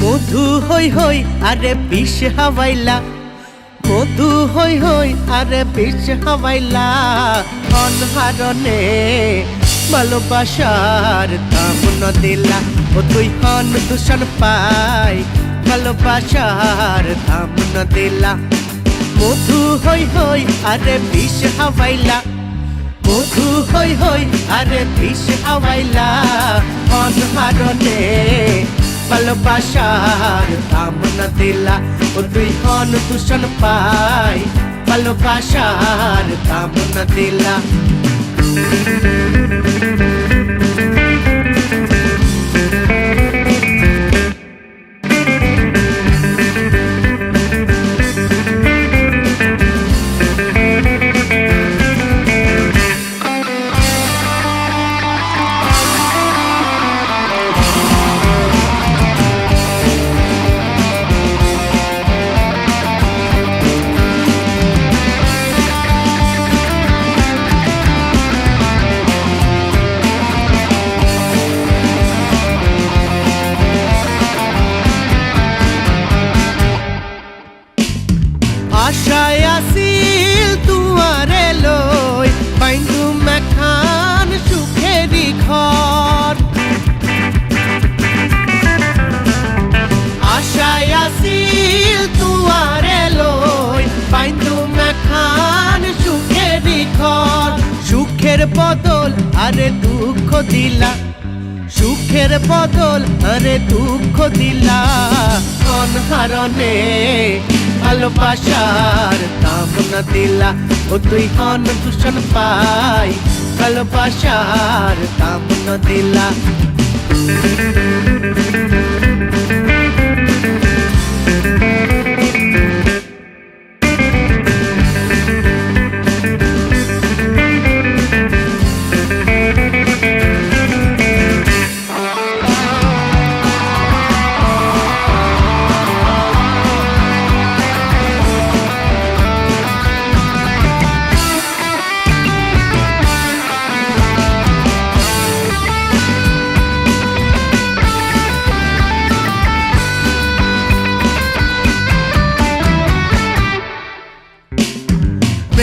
মধু হই হই আরে বিষ হাওয়াইলা মধু হই হই আরে বিষ হাওয়াইলা অনহারণে ভালোবাসার দাম ন দিলা। ও তুই হন দূষণ পাই ভালোবাসার দাম ন দিলা। মধু হই হই আরে বিষ হাওয়াইলা মধু হই হই আরে বিষ হাওয়াইলা অনহারণে ভালোবাসার কামনা দিলা। ও তুই হন দূষণ পাই। ভালোবাসার কামনা দিলা। আশায় আসিল তুয়ারে লই বাইন্দু মেখান সুখেরি ঘর। আশায় আসিল তুয়ারে লই বাইন্দু মেখান সুখেরি ঘর। সুখের বদল আরে দুঃখ দিলা সুখের বদল, আরে দুঃখ দিলা। অনহারণে ভালোবাসার দাম না দিলা। ও তুই হন দূষণ পাই, ভালোবাসার দাম না দিলা।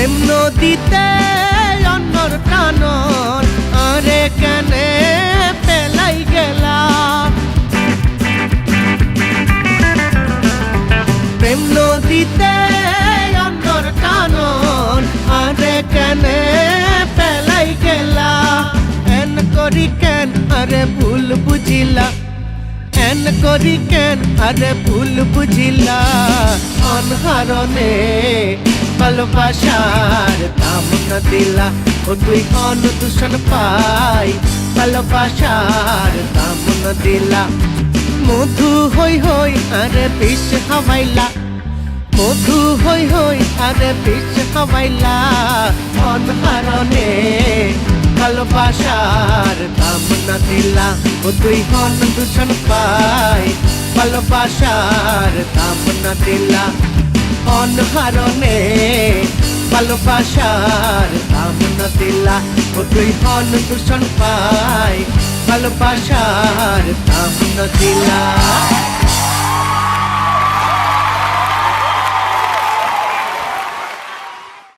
প্রেম নদীতে অন্যর কানন, আরে কেনে পেলাই গেলা। প্রেম নদীতে অন্যর কানন, আরে কেনে পেলাই গেলা। এন করি কেন, আরে ভুল বুঝিলা। এন করি কেন, আরে ভুল বুঝিলা। অনহারণে ভালোবাসার দাম না দিলা, ও তুই অন দূষণ পাই। ভালোবাসার দাম না দিলা, মধু হই হই আরে বিষ হাওয়াইলা মধু হই হই আরে বিষ হাওয়াইলা অনহারণে ভালোবাসার দাম না দিলা, ও তুই হন দূষণ পাই। ভালোবাসার দাম না দিলা অনহারণে ভালোবাসার কামনা দিলা ও তুই হন দূষণ পায়। ভালোবাসার কামনা দিলা।